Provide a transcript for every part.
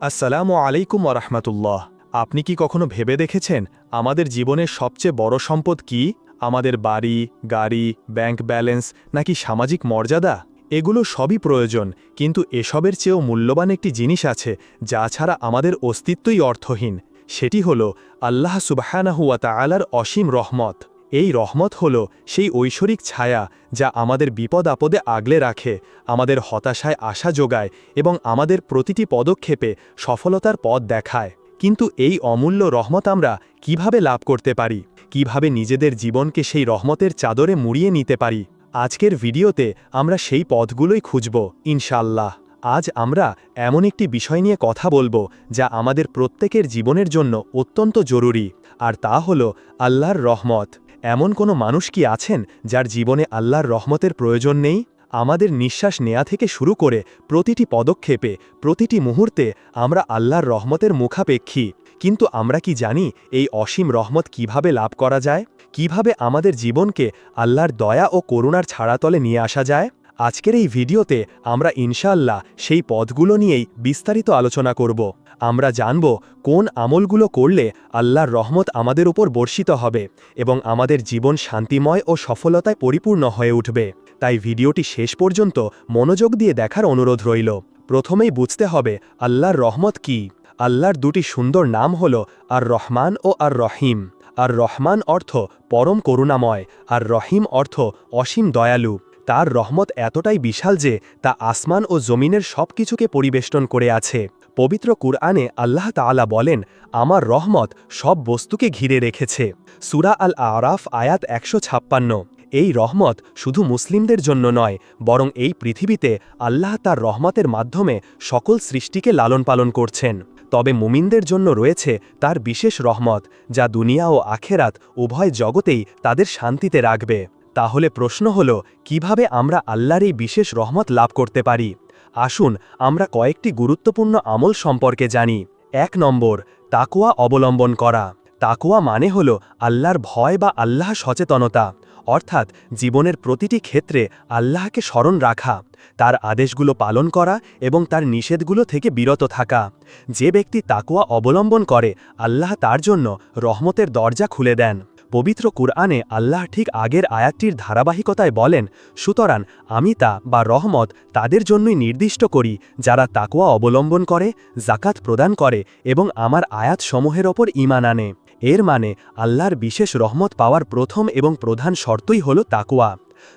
আসসালামু আলাইকুম ওরহমতুল্লাহ আপনি কি কখনো ভেবে দেখেছেন আমাদের জীবনের সবচেয়ে বড় সম্পদ কি? আমাদের বাড়ি, গাড়ি, ব্যাংক ব্যালেন্স নাকি সামাজিক মর্যাদা? এগুলো সবই প্রয়োজন, কিন্তু এসবের চেয়েও মূল্যবান একটি জিনিস আছে, যা ছাড়া আমাদের অস্তিত্বই অর্থহীন। সেটি হল আল্লাহ সুবাহানাহুয়া তালার অসীম রহমত। এই রহমত হল সেই ঐশ্বরিক ছায়া যা আমাদের বিপদ আপদে আগলে রাখে, আমাদের হতাশায় আশা যোগায় এবং আমাদের প্রতিটি পদক্ষেপে সফলতার পথ দেখায়। কিন্তু এই অমূল্য রহমত আমরা কীভাবে লাভ করতে পারি? কীভাবে নিজেদের জীবনকে সেই রহমতের চাদরে মুড়িয়ে নিতে পারি? আজকের ভিডিওতে আমরা সেই পথগুলোই খুঁজব ইনশাল্লাহ আজ আমরা এমন একটি বিষয় নিয়ে কথা বলব যা আমাদের প্রত্যেকের জীবনের জন্য অত্যন্ত জরুরি, আর তা হল আল্লাহর রহমত। এমন কোনো মানুষ কি আছেন যার জীবনে আল্লাহর রহমতের প্রয়োজন নেই? আমাদের নিঃশ্বাস নেয়া থেকে শুরু করে প্রতিটি পদক্ষেপে, প্রতিটি মুহূর্তে আমরা আল্লাহর রহমতের মুখাপেক্ষী। কিন্তু আমরা কি জানি এই অসীম রহমত কীভাবে লাভ করা যায়? কীভাবে আমাদের জীবনকে আল্লাহর দয়া ও করুণার ছাড়াতলে নিয়ে আসা যায়? আজকের এই ভিডিওতে আমরা ইনশাআল্লাহ সেই পদগুলো নিয়েই বিস্তারিত আলোচনা করব। আমরা জানব কোন আমলগুলো করলে আল্লাহর রহমত আমাদের উপর বর্ষিত হবে এবং আমাদের জীবন শান্তিময় ও সফলতায় পরিপূর্ণ হয়ে উঠবে। তাই ভিডিওটি শেষ পর্যন্ত মনোযোগ দিয়ে দেখার অনুরোধ রইল। প্রথমেই বুঝতে হবে আল্লাহর রহমত কি। আল্লাহর দুটি সুন্দর নাম হল আর রহমান ও আর রহিম আর রহমান অর্থ পরম করুণাময় আর রহিম অর্থ অসীম দয়ালু। তার রহমত এতটাই বিশাল যে তা আসমান ও জমিনের সব কিছুকে পরিবেষ্টন করে আছে। পবিত্র কুরআনে আল্লাহ তাআলা বলেন, আমার রহমত সব বস্তুকে ঘিরে রেখেছে। সুরা আল আরাফ আয়াত একশো ছাপ্পান্ন। এই রহমত শুধু মুসলিমদের জন্য নয়, বরং এই পৃথিবীতে আল্লাহ তার রহমতের মাধ্যমে সকল সৃষ্টিকে লালন পালন করছেন। তবে মুমিনদের জন্য রয়েছে তার বিশেষ রহমত, যা দুনিয়া ও আখেরাত উভয় জগতেই তাদের শান্তিতে রাখবে। তাহলে প্রশ্ন হল, কীভাবে আমরা আল্লাহর এই বিশেষ রহমত লাভ করতে পারি? আসুন, আমরা কয়েকটি গুরুত্বপূর্ণ আমল সম্পর্কে জানি। এক নম্বর তাকুয়া অবলম্বন করা। তাকুয়া মানে হল আল্লাহর ভয় বা আল্লাহ সচেতনতা, অর্থাৎ জীবনের প্রতিটি ক্ষেত্রে আল্লাহকে স্মরণ রাখা, তার আদেশগুলো পালন করা এবং তার নিষেধগুলো থেকে বিরত থাকা। যে ব্যক্তি তাকুয়া অবলম্বন করে, আল্লাহ তার জন্য রহমতের দরজা খুলে দেন। পবিত্র কুরআনে আল্লাহ ঠিক আগের আয়াতটির ধারাবাহিকতায় বলেন, সুতরাং আমি তা বা রহমত তাদের জন্যই নির্দিষ্ট করি, যারা তাকুয়া অবলম্বন করে জাকাত প্রদান করে এবং আমার আয়াতসমূহের ওপর ইমান আনে। এর মানে আল্লাহর বিশেষ রহমত পাওয়ার প্রথম এবং প্রধান শর্তই হল তাকুয়া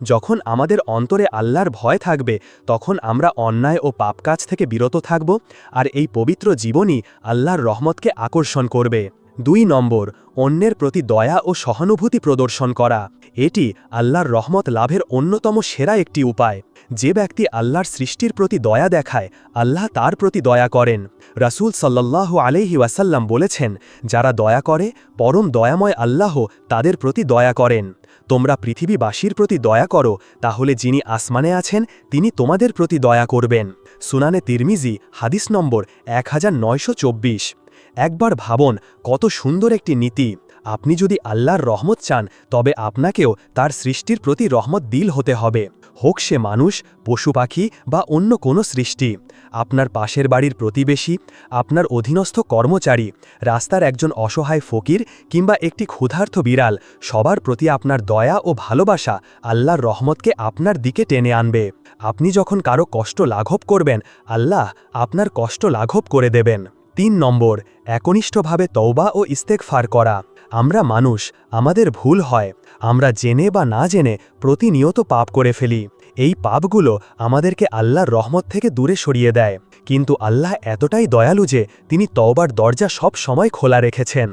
যখন আমাদের অন্তরে আল্লাহর ভয় থাকবে, তখন আমরা অন্যায় ও পাপ কাজ থেকে বিরত থাকব, আর এই পবিত্র জীবনই আল্লাহর রহমতকে আকর্ষণ করবে। দুই নম্বর, অন্যের প্রতি দয়া ও সহানুভূতি প্রদর্শন করা। এটি আল্লাহর রহমত লাভের অন্যতম সেরা একটি উপায়। যে ব্যক্তি আল্লাহর সৃষ্টির প্রতি দয়া দেখায়, আল্লাহ তার প্রতি দয়া করেন। রাসুল সাল্লাহ আলহি ওয়াসাল্লাম বলেছেন, যারা দয়া করে, পরম দয়াময় আল্লাহ তাদের প্রতি দয়া করেন। তোমরা পৃথিবীবাসীর প্রতি দয়া করো, তাহলে যিনি আসমানে আছেন, তিনি তোমাদের প্রতি দয়া করবেন। সুনানে তিরমিজি, হাদিস নম্বর এক হাজার নয়শো চব্বিশ। একবার ভাবন কত সুন্দর একটি নীতি। আপনি যদি আল্লাহর রহমত চান, তবে আপনাকেও তার সৃষ্টির প্রতি রহমত দিল হতে হবে। হোক সে মানুষ, পশু পাখি বা অন্য কোনো সৃষ্টি। আপনার পাশের বাড়ির প্রতিবেশী, আপনার অধীনস্থ কর্মচারী, রাস্তার একজন অসহায় ফকির কিংবা একটি ক্ষুধার্থ বিড়াল, সবার প্রতি আপনার দয়া ও ভালোবাসা আল্লাহর রহমতকে আপনার দিকে টেনে আনবে। আপনি যখন কারও কষ্ট লাঘব করবেন, আল্লাহ আপনার কষ্ট লাঘব করে দেবেন। তিন নম্বর, একনিষ্ঠভাবে তওবা ও ইস্তেকফার করা। আমরা মানুষ, আমাদের ভুল হয়। আমরা জেনে বা না জেনে প্রতিনিয়ত পাপ করে ফেলি। এই পাপগুলো আমাদেরকে আল্লাহর রহমত থেকে দূরে সরিয়ে দেয়। কিন্তু আল্লাহ এতটাই দয়ালু যে তিনি তওবার দরজা সব সময় খোলা রেখেছেন।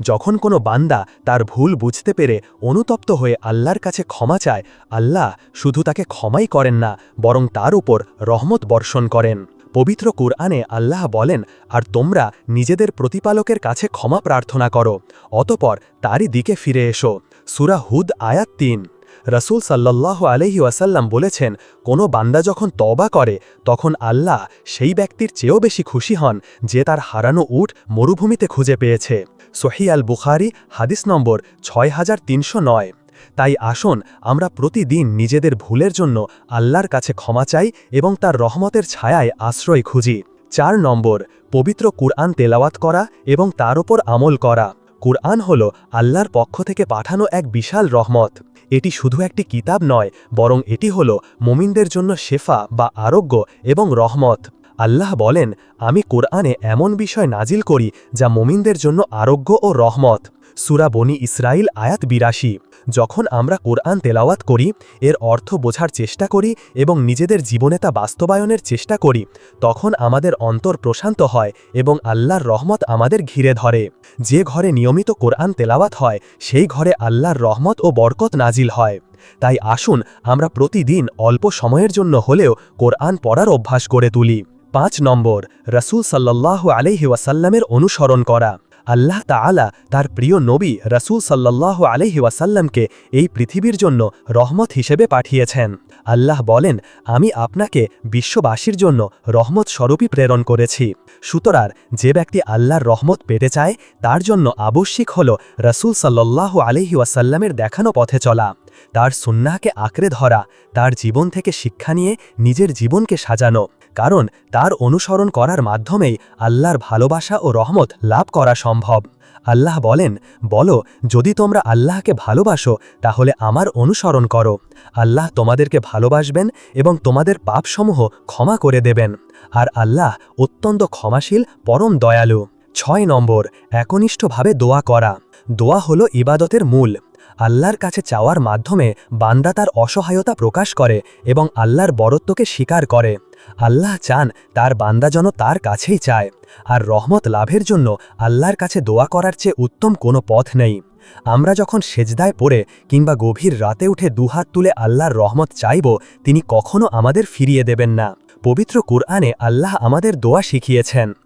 যখন কোনো বান্দা তার ভুল বুঝতে পেরে অনুতপ্ত হয়ে আল্লাহর কাছে ক্ষমা চায়, আল্লাহ শুধু তাকে ক্ষমাই করেন না, বরং তার উপর রহমত বর্ষণ করেন। পবিত্র কুরআনে আল্লাহ বলেন, আর তোমরা নিজেদের প্রতিপালকের কাছে ক্ষমা প্রার্থনা করো, অতপর তারই দিকে ফিরে এসো। সুরা হুদ আয়াত তিন। রসুল সাল্লাহ আলহি ওয়াসাল্লাম বলেছেন, কোনো বান্দা যখন তবা করে, তখন আল্লাহ সেই ব্যক্তির চেয়েও বেশি খুশি হন যে তার হারানো উট মরুভূমিতে খুঁজে পেয়েছে। সহি আল বুখারি হাদিস নম্বর ছয় হাজার তিনশো নয়। তাই আসুন, আমরা প্রতিদিন নিজেদের ভুলের জন্য আল্লাহর কাছে ক্ষমা চাই এবং তার রহমতের ছায়ায় আশ্রয় খুঁজি। চার নম্বর, পবিত্র কুরআন তেলাওয়াত করা এবং তার ওপর আমল করা। কুরআন হল আল্লাহর পক্ষ থেকে পাঠানো এক বিশাল রহমত। এটি শুধু একটি কিতাব নয়, বরং এটি হল মুমিনদের জন্য শেফা বা আরোগ্য এবং রহমত। আল্লাহ বলেন, আমি কোরআনে এমন বিষয় নাজিল করি যা মুমিনদের জন্য আরোগ্য ও রহমত। সুরা বনি ইসরাইল আয়াত বিরাশি। যখন আমরা কোরআন তেলাওয়াত করি, এর অর্থ বোঝার চেষ্টা করি এবং নিজেদের জীবনে তা বাস্তবায়নের চেষ্টা করি, তখন আমাদের অন্তর প্রশান্ত হয় এবং আল্লাহর রহমত আমাদের ঘিরে ধরে। যে ঘরে নিয়মিত কোরআন তেলাওয়াত হয়, সেই ঘরে আল্লাহর রহমত ও বরকত নাজিল হয়। তাই আসুন, আমরা প্রতিদিন অল্প সময়ের জন্য হলেও কোরআন পড়ার অভ্যাস করে তুলি। পাঁচ নম্বর, রসুল সাল্লাহ আলহি ওয়াসাল্লামের অনুসরণ করা। আল্লাহ তাআলা তার প্রিয় নবী রসুল সাল্লাহ আলহি ওয়াসাল্লামকে এই পৃথিবীর জন্য রহমত হিসেবে পাঠিয়েছেন। আল্লাহ বলেন, আমি আপনাকে বিশ্ববাসীর জন্য রহমত স্বরূপই প্রেরণ করেছি। সুতরাং যে ব্যক্তি আল্লাহর রহমত পেতে চায়, তার জন্য আবশ্যিক হল রসুল সাল্লাহ আলহি ওয়াসাল্লামের দেখানো পথে চলা, তার সুন্নাহকে আঁকড়ে ধরা, তার জীবন থেকে শিক্ষা নিয়ে নিজের জীবনকে সাজানো। কারণ তার অনুসরণ করার মাধ্যমেই আল্লাহর ভালোবাসা ও রহমত লাভ করা সম্ভব। আল্লাহ বলেন, বলো, যদি তোমরা আল্লাহকে ভালোবাসো, তাহলে আমার অনুসরণ করো। আল্লাহ তোমাদেরকে ভালোবাসবেন এবং তোমাদের পাপসমূহ ক্ষমা করে দেবেন। আর আল্লাহ অত্যন্ত ক্ষমাশীল, পরম দয়ালু। ছয় নম্বর, একনিষ্ঠভাবে দোয়া করা। দোয়া হল ইবাদতের মূল। আল্লাহর কাছে চাওয়ার মাধ্যমে বান্দা তার অসহায়তা প্রকাশ করে এবং আল্লাহর বরত্বকে স্বীকার করে। আল্লাহ চান তার বান্দা যেন তার কাছেই চায়, আর রহমত লাভের জন্য আল্লাহর কাছে দোয়া করার চেয়ে উত্তম কোনো পথ নেই। আমরা যখন সেজদায় পড়ে কিংবা গভীর রাতে উঠে দুহাত তুলে আল্লাহর রহমত চাইব, তিনি কখনো আমাদের ফিরিয়ে দেবেন না। পবিত্র কুরআনে আল্লাহ আমাদের দোয়া শিখিয়েছেন।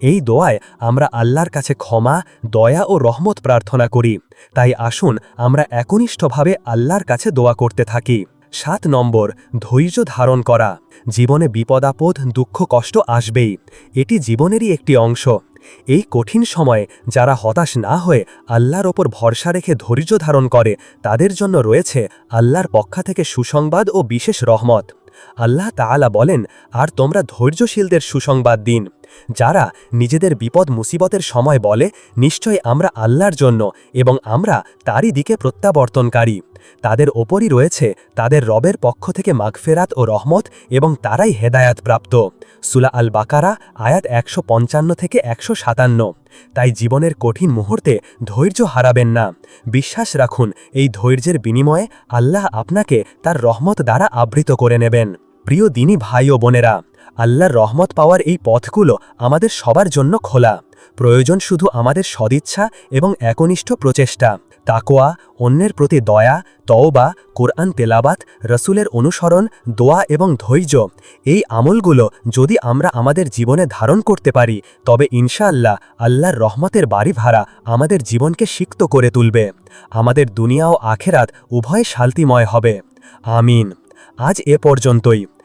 এই দোয়ায় আমরা আল্লাহর কাছে ক্ষমা, দয়া ও রহমত প্রার্থনা করি। তাই আসুন আমরা একনিষ্ঠভাবে আল্লাহর কাছে দোয়া করতে থাকি। সাত নম্বর, ধৈর্য ধারণ করা। জীবনে বিপদাপদ দুঃখ, কষ্ট আসবেই। এটি জীবনেরই একটি অংশ। এই কঠিন সময়ে যারা হতাশ না হয়ে আল্লাহর ওপর ভরসা রেখে ধৈর্য ধারণ করে, তাদের জন্য রয়েছে আল্লাহর পক্ষ থেকে সুসংবাদ ও বিশেষ রহমত। আল্লাহ তাআলা বলেন, আর তোমরা ধৈর্যশীলদের সুসংবাদ দিন। যারা নিজেদের বিপদ মুসিবতের সময় বলে, নিশ্চয় আমরা আল্লাহর জন্য এবং আমরা তারই দিকে প্রত্যাবর্তনকারী। তাদের ওপরই রয়েছে তাদের রবের পক্ষ থেকে মাগফেরাত ও রহমত এবং তারাই হেদায়াত প্রাপ্ত সুলা আল বাকারা আয়াত একশো পঞ্চান্ন থেকে একশো সাতান্ন। তাই জীবনের কঠিন মুহূর্তে ধৈর্য হারাবেন না। বিশ্বাস রাখুন, এই ধৈর্যের বিনিময়ে আল্লাহ আপনাকে তার রহমত দ্বারা আবৃত করে নেবেন। প্রিয় দিনী ভাই ও বোনেরা আল্লাহর রহমত পাওয়ার এই পথগুলো আমাদের সবার জন্য খোলা। প্রয়োজন শুধু আমাদের সদিচ্ছা এবং একনিষ্ঠ প্রচেষ্টা। তাকোয়া অন্যের প্রতি দয়া, তওবা, কোরআন তেলাবাত রসুলের অনুসরণ, দোয়া এবং ধৈর্য, এই আমলগুলো যদি আমরা আমাদের জীবনে ধারণ করতে পারি, তবে ইনশাআল্লাহ আল্লাহর রহমতের বাড়ি ভাড়া আমাদের জীবনকে সিক্ত করে তুলবে। আমাদের দুনিয়া ও আখেরাত উভয় শান্তিময় হবে। আমিন। আজ এ পর্যন্তই।